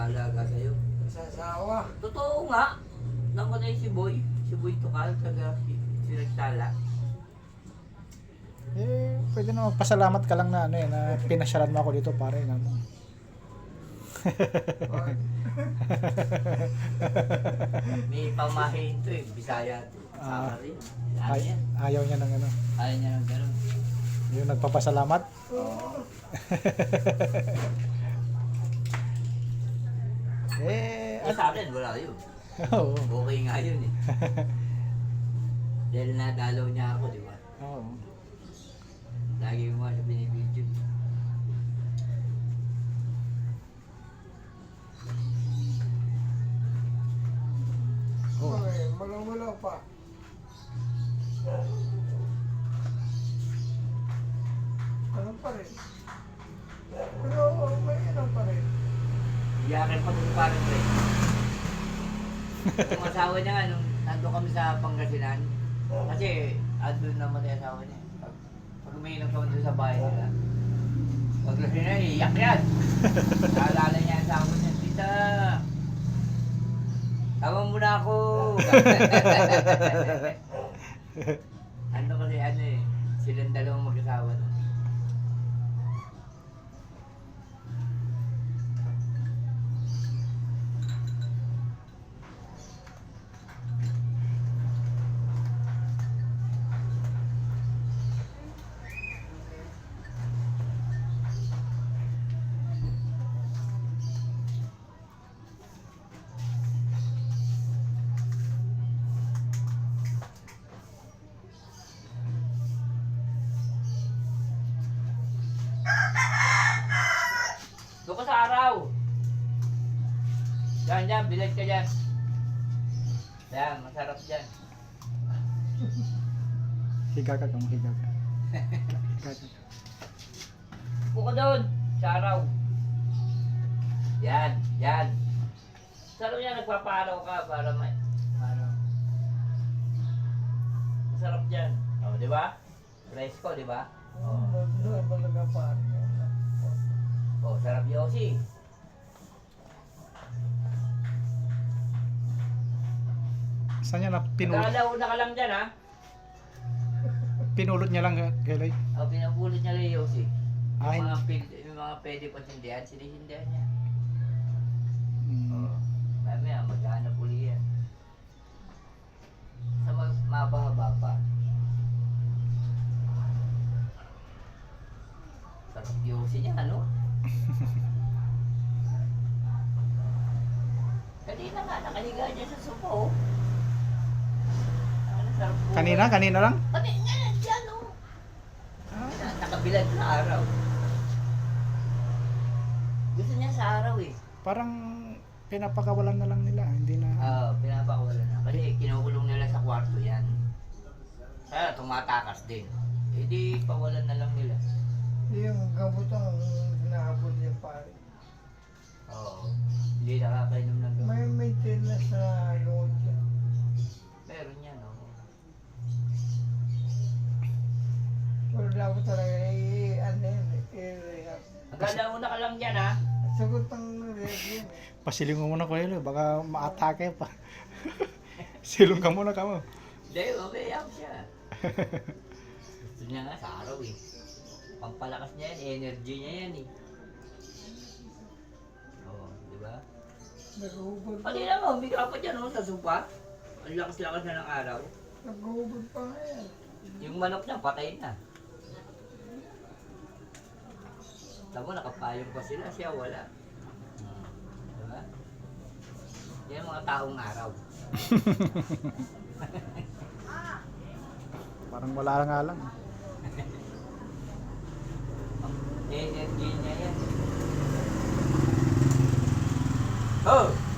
nag-aalaga sa'yo. Sa asawa. Totoo nga. Namatay si Boy. Si Boy Tukal, taga si- Sinagtala. Eh, pwede na magpasalamat ka lang na ano eh, na pinasyalan mo ako dito pare na ano. May pamahin to eh. Bisaya to. Sama Ah. rin. Ano Ay, yan? ayaw niya ng ano. Ayaw niya ng ganun. Yung nagpapasalamat. Oo. Eh, Eh, sa akin, wala yun. oo. Okay nga yun eh. Dahil nadalaw niya ako, di ba? Oo. Lagi mo sa binibidyo. Oo. Okay, malaw-malaw pa. Iyakin pa kung parang rin. Yung asawa niya nga, nung nandun kami sa Pangasinan, kasi andun naman yung asawa niya. Pag, pag umiinom kami doon sa bahay nila, pag lasing na, iyak yan. Naalala niya ang asawa niya, Tita, tama mo na ako. sa araw. Diyan, diyan, bilad ka dyan. Yan, masarap dyan. Higa ka kung higa ka. Higa ka. Ka doon, sa araw. Yan, yan. Saro yan, nagpapaaraw ka para may... Ano? Masarap dyan. O, di ba? Fresco, di ba? Oh, sarap yosi. Saan niya na pinulot, Nagalauna ka lang dyan, ha? pinulot niya lang Kelay? O, pinabulot niya lang yosi. Ay. Yung mga, pil- yung mga pwede pa sindihan, sinisindihan niya. Mm. Mamaya, maghanap uli yan. Sa mag mababa pa. Sarap yosi niya, ano? Kanina nga, nakahiga niya sa sopa, oh. Ano. Kanina, kanina lang? Kanina nga, dyan, oh. Na- Nakabilad na araw. Gusto niya sa araw, eh. Parang pinapakawalan na lang nila, hindi na. Oo, pinapakawalan na. Kasi kinukulong nila sa kwarto yan. Kaya tumatakas din. Eh di, pawalan na lang nila. I-rehab. Hanggang una ka lang dyan, ha? Sagot ng rehab yun eh. Pasiling mo muna ko baka maatake pa. Silong ka muna ka mo. Hindi, umiyak siya. Gusto niya nga sa araw, eh. Pampalakas niya yan, energy niya yan, eh. Oo, di ba? Nag-uubod pa. Pati naman, humiga pa dyan, oh, sa sopa. Ang lakas-lakas na ng araw. Nag-uubod pa nga yan. Yung manok niya, patay na. Tamo, nakapayong pa sila, siya wala. Diba? Yan ang mga taong araw. Parang wala nga lang. Ang energy niya yan. Oh!